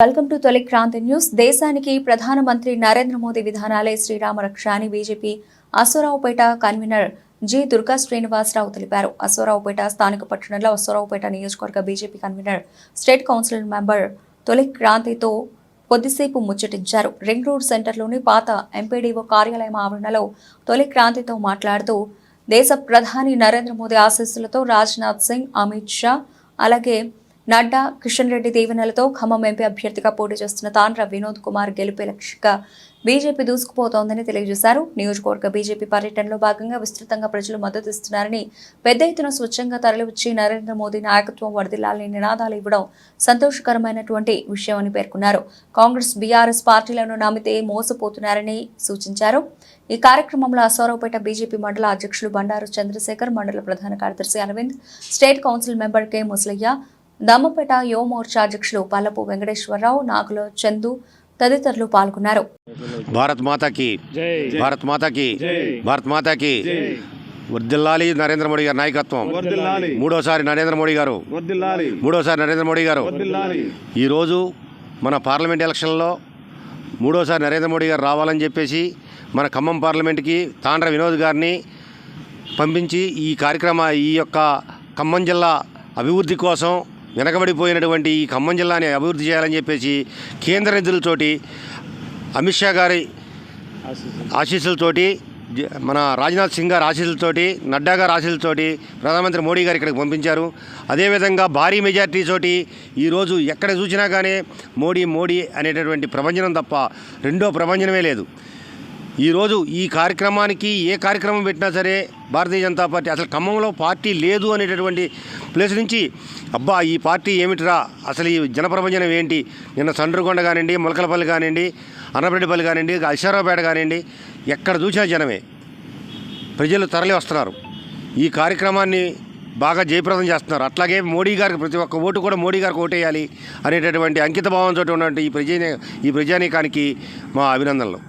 Welcome to తొలి Kranti news. దేశానికి ప్రధానమంత్రి నరేంద్ర మోదీ విధానాలే శ్రీరామ రక్ష అని BJP Aswaraopeta convener G Durga Srinivasarao తెలిపారు. అసూరావుపేట స్థానిక పట్టణంలో అసూరావుపేట నియోజకవర్గ BJP convener state council member తొలి క్రాంతితో కొద్దిసేపు ముచ్చటించారు. రింగ్ రోడ్ సెంటర్లోని పాత ఎంపీడీఓ కార్యాలయం ఆవరణలో తొలి క్రాంతితో మాట్లాడుతూ దేశ ప్రధాని నరేంద్ర మోదీ ఆశీస్సులతో రాజ్నాథ్ సింగ్ అమిత్ షా అలాగే నడ్డా కిషన్ రెడ్డి దీవెనలతో ఖమ్మం ఎంపీ అభ్యర్థిగా పోటీ చేస్తున్న తాండ్ర వినోద్ కుమార్ గెలిపే లక్ష్యంగా బీజేపీ దూసుకుపోతోందని తెలియజేశారు. నియోజకవర్గ బీజేపీ పర్యటనలో భాగంగా విస్తృతంగా ప్రజలు మద్దతు ఇస్తున్నారని పెద్ద ఎత్తున స్వచ్ఛంగా తరలివచ్చి నరేంద్ర మోదీ నాయకత్వం వరదిల్లాలని నినాదాలు ఇవ్వడం సంతోషకరమైనటువంటి విషయమని పేర్కొన్నారు. కాంగ్రెస్ బీఆర్ఎస్ పార్టీలను నమ్మితే మోసపోతున్నారని సూచించారు. ఈ కార్యక్రమంలో అశ్వారావుపేట బీజేపీ మండల అధ్యక్షులు బండారు చంద్రశేఖర్ మండల ప్రధాన కార్యదర్శి Aravind state council member K Musalaiah Dammapeta యువ మోర్చా అధ్యక్షులు పల్లపు వెంకటేశ్వరరావు నాగుల చందు తదితరులు పాల్గొన్నారు. భారత్ మాతాకి జై. భారత్ మాతాకి భారత్ మాతాకి. వర్దిల్లాలి నరేంద్ర మోడీ గారి నాయకత్వం. వర్దిల్లాలి. మూడోసారి నరేంద్ర మోడీ గారు. వర్దిల్లాలి. మూడోసారి నరేంద్ర మోడీ గారు. వర్దిల్లాలి. ఈరోజు మన పార్లమెంట్ ఎలక్షన్లో మూడోసారి నరేంద్ర మోడీ గారు రావాలని చెప్పేసి మన ఖమ్మం పార్లమెంట్కి తాండ్ర వినోద్ గారిని పంపించి ఈ కార్యక్రమ ఈ యొక్క ఖమ్మం జిల్లా అభివృద్ధి కోసం వెనకబడిపోయినటువంటి ఈ ఖమ్మం జిల్లాని అభివృద్ధి చేయాలని చెప్పేసి కేంద్ర నిధులతోటి అమిత్ షా గారి ఆశీస్సులతోటి మన రాజ్నాథ్ సింగ్ గారి ఆశీస్సులతోటి నడ్డా గారి ఆశీస్సులతోటి ప్రధానమంత్రి మోడీ గారు ఇక్కడికి పంపించారు. అదేవిధంగా భారీ మెజార్టీ తోటి ఈరోజు ఎక్కడ చూసినా కానీ మోడీ మోడీ అనేటటువంటి ప్రభంజనం తప్ప రెండో ప్రభంజనమే లేదు. ఈరోజు ఈ కార్యక్రమానికి ఏ కార్యక్రమం పెట్టినా సరే భారతీయ జనతా పార్టీ అసలు ఖమ్మంలో పార్టీ లేదు అనేటటువంటి ప్లేస్ నుంచి అబ్బా ఈ పార్టీ ఏమిటిరా? అసలు ఈ జనప్రపంచనం ఏంటి? నిన్న సండ్రుకొండ కానివ్వండి ములకలపల్లి కానివ్వండి అన్నపరెడ్డిపల్లి కానివ్వండి అశ్వరావుపేట కానివ్వండి ఎక్కడ చూసినా జనమే. ప్రజలు తరలి వస్తున్నారు. ఈ కార్యక్రమాన్ని బాగా జయప్రదం చేస్తున్నారు. అట్లాగే మోడీ గారికి ప్రతి ఒక్క ఓటు కూడా మోడీ గారికి ఓటేయాలి అనేటటువంటి అంకిత భావంతో ఉన్నటువంటి ఈ ప్రజా ఈ ప్రజానీకానికి మా అభినందనలు.